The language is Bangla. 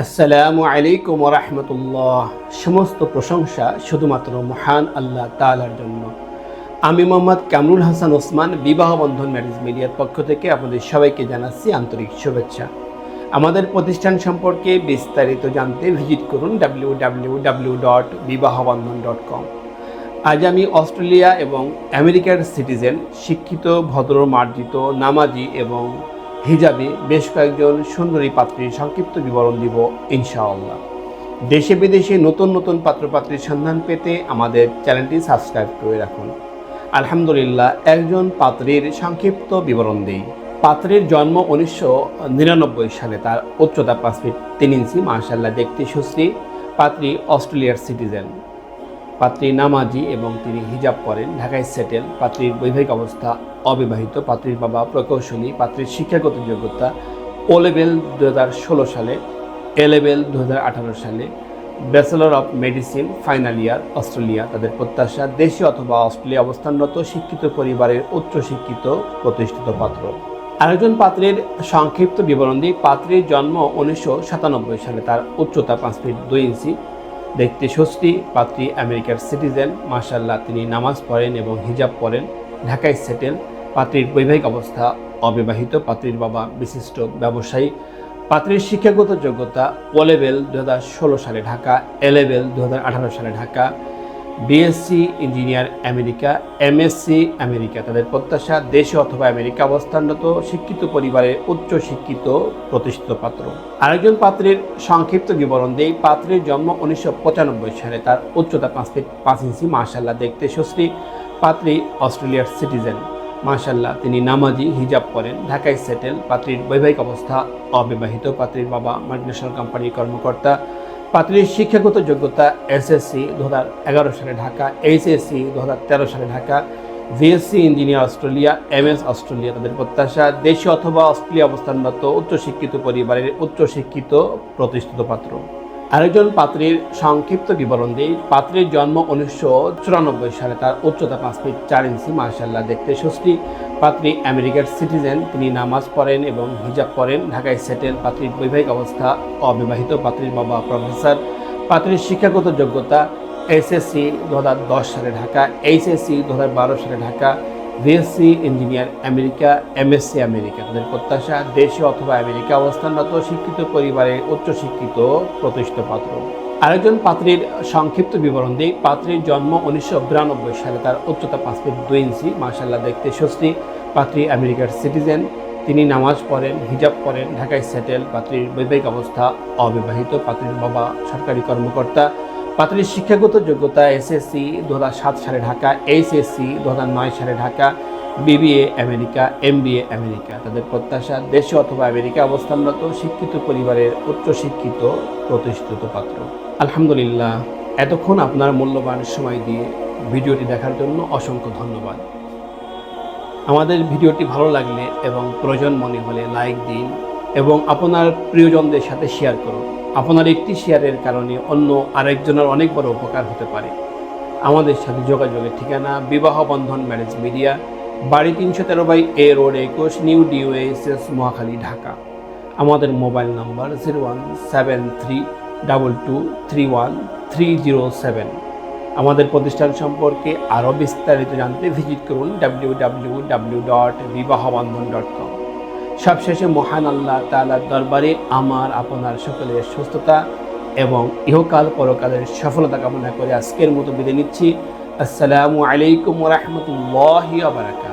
আসসালামু আলাইকুম রহমতুল্লাহ। সমস্ত প্রশংসা শুধুমাত্র মহান আল্লাহ তালার জন্য। আমি মোহাম্মদ কামরুল হাসান ওসমান, বিবাহ বন্ধন ম্যারেজ মিডিয়ার পক্ষ থেকে আপনাদের সবাইকে জানাচ্ছি আন্তরিক শুভেচ্ছা। আমাদের প্রতিষ্ঠান সম্পর্কে বিস্তারিত জানতে ভিজিট করুন W W W dot Bibahabandhan dot com আজ আমি অস্ট্রেলিয়া এবং আমেরিকার সিটিজেন, শিক্ষিত, ভদ্র, মার্জিত, নামাজি এবং হিজাবে বেশ কয়েকজন সুন্দরী পাত্রীর সংক্ষিপ্ত বিবরণ দিব, ইনশাআল্লাহ। দেশে বিদেশে নতুন নতুন পাত্রপাত্রীর সন্ধান পেতে আমাদের চ্যানেলটি সাবস্ক্রাইব করে রাখুন। আলহামদুলিল্লাহ, একজন পাত্রীর সংক্ষিপ্ত বিবরণ দিই। পাত্রীর জন্ম উনিশশো নিরানব্বই সালে, তার উচ্চতা পাঁচ ফিট তিন ইঞ্চি মার্শাল্লাহ দেখতে সুশ্রী। পাত্রী অস্ট্রেলিয়ার সিটিজেন। পাত্রী নামাজি এবং তিনি হিজাব করেন। ঢাকায় সেটেল পাত্রীর বৈবাহিক অবস্থা অবিবাহিত, পাত্রীর বাবা প্রকৌশলী, পাত্রীর শিক্ষাগত যোগ্যতা ও লেভেল দু হাজার ষোলো সালে এ লেভেল দু হাজার আঠারো সালে bachelor of medicine final year Australia. তাদের প্রত্যাশা দেশে অথবা অস্ট্রেলিয়া অবস্থানরত শিক্ষিত পরিবারের উচ্চশিক্ষিত প্রতিষ্ঠিত পাত্র। আরেকজন পাত্রের সংক্ষিপ্ত বিবরণ দিই পাত্রীর জন্ম উনিশশো সাতানব্বই সালে। তার উচ্চতা পাঁচ ফিট দুই ইঞ্চি। দেখতে ষষ্ঠী পাত্রী আমেরিকার সিটিজেন। মার্শাল্লাহ তিনি নামাজ পড়েন এবং হিজাব পড়েন। ঢাকায় সেটেল। পাত্রীর বৈবাহিক অবস্থা অবিবাহিত। পাত্রীর বাবা বিশিষ্ট ব্যবসায়ী। পাত্রীর শিক্ষাগত যোগ্যতা ও লেভেল দু হাজার ষোলো সালে ঢাকা এ লেভেল দু হাজার আঠারো সালে Dhaka. BSc engineer America MSc America তাদের প্রত্যাশা দেশে অথবা আমেরিকা অবস্থানরত শিক্ষিত পরিবারের উচ্চ শিক্ষিত প্রতিষ্ঠিত পাত্র। আরেকজন পাত্রের সংক্ষিপ্ত বিবরণ দেই। পাত্রের জন্ম উনিশশো পঁচানব্বই সালে। তার উচ্চতা পাঁচ ফিট পাঁচ ইঞ্চি। মার্শাল্লাহ দেখতে সুশ্রী পাত্রী অস্ট্রেলিয়ার সিটিজেন। মার্শাল্লাহ তিনি নামাজি, হিজাব করেন ঢাকায় সেটেল। পাত্রীর বৈবাহিক অবস্থা অবিবাহিত। পাত্রীর বাবা মাল্টিনেশনাল কোম্পানির কর্মকর্তা। পাত্রীর শিক্ষাগত যোগ্যতা এসএসসি দু হাজার এগারো সালে ঢাকা, এইচএসসি দু তেরো সালে Dhaka, VSC engineer Australia M S Australia তাদের প্রত্যাশা। দেশে অথবা অস্ট্রেলিয়া অবস্থানরত উচ্চশিক্ষিত পরিবারের উচ্চশিক্ষিত প্রতিষ্ঠিত পাত্র। আরেকজন পাত্রীর সংক্ষিপ্ত বিবরণ দিই। পাত্রীর জন্ম উনিশশো চুরানব্বই সালে, তার উচ্চতা পাঁচ ফিট চার ইঞ্চি মার্শাল্লাহ দেখতে সুষ্টি পাত্রী আমেরিকার সিটিজেন, তিনি নামাজ পড়েন এবং হিজাব পরেন ঢাকায় সেটেল, পাত্রীর বৈবাহিক অবস্থা অবিবাহিত, পাত্রীর বাবা প্রফেসর। পাত্রীর শিক্ষাগত যোগ্যতা এসএসসি দু হাজার দশ সালে ঢাকা, এইচএসসি দু হাজার বারো সালে Dhaka. BSc engineer America, MSc America, তাদের প্রত্যাশা দেশে অথবা আমেরিকা অবস্থানরত শিক্ষিত পরিবারের উচ্চশিক্ষিত প্রতিষ্ঠিত পাত্র। আরেকজন পাত্রীর সংক্ষিপ্ত বিবরণ দিই। পাত্রীর জন্ম উনিশশো বিরানব্বই সালে, তার উচ্চতা পাঁচ ফিট দুই ইঞ্চি মার্শাল্লাহ দেখতে স্বস্তি। পাত্রী আমেরিকার সিটিজেন। তিনি নামাজ পড়েন, হিজাব পড়েন, ঢাকায় সেটেল। পাত্রীর বৈবাহিক অবস্থা অবিবাহিত। পাত্রীর বাবা সরকারি কর্মকর্তা। পাত্রীর শিক্ষাগত যোগ্যতা এসএসসি দু সাত সালে ঢাকা, এইচএসসি দু নয় সালে Dhaka, BBA America, MBA America. তাদের প্রত্যাশা, দেশে অথবা আমেরিকা অবস্থানরত শিক্ষিত পরিবারের উচ্চশিক্ষিত প্রতিষ্ঠিত পাত্র। আলহামদুলিল্লাহ, এতক্ষণ আপনার মূল্যবান সময় দিয়ে ভিডিওটি দেখার জন্য অসংখ্য ধন্যবাদ। আমাদের ভিডিওটি ভালো লাগলে এবং প্রয়োজন মনে হলে লাইক দিন এবং আপনার প্রিয়জনদের সাথে শেয়ার করুন। আপনার একটি শেয়ারের কারণে অন্য আরেকজনের অনেক বড় উপকার হতে পারে। আমাদের সাথে যোগাযোগের ঠিকানা বিবাহ বন্ধন ম্যারেজ মিডিয়া, বাড়ি তিনশো তেরো বাই এ রোড একুশ নিউ ডিওএসএস মহাখালী, ঢাকা। আমাদের mobile number zero one seven three double two three one three zero seven. আমাদের প্রতিষ্ঠান সম্পর্কে আরও বিস্তারিত জানতে ভিজিট করুন W W W dot Bibahabandhan dot com সবশেষে মহান আল্লাহ তালার দরবারে আমার, আপনার সকলের সুস্থতা এবং ইহকাল পরকালের সফলতা কামনা করে আজকের মতো বিদায় নিচ্ছি। আসসালামু আলাইকুম রহমতুল্লাহ বারাকাত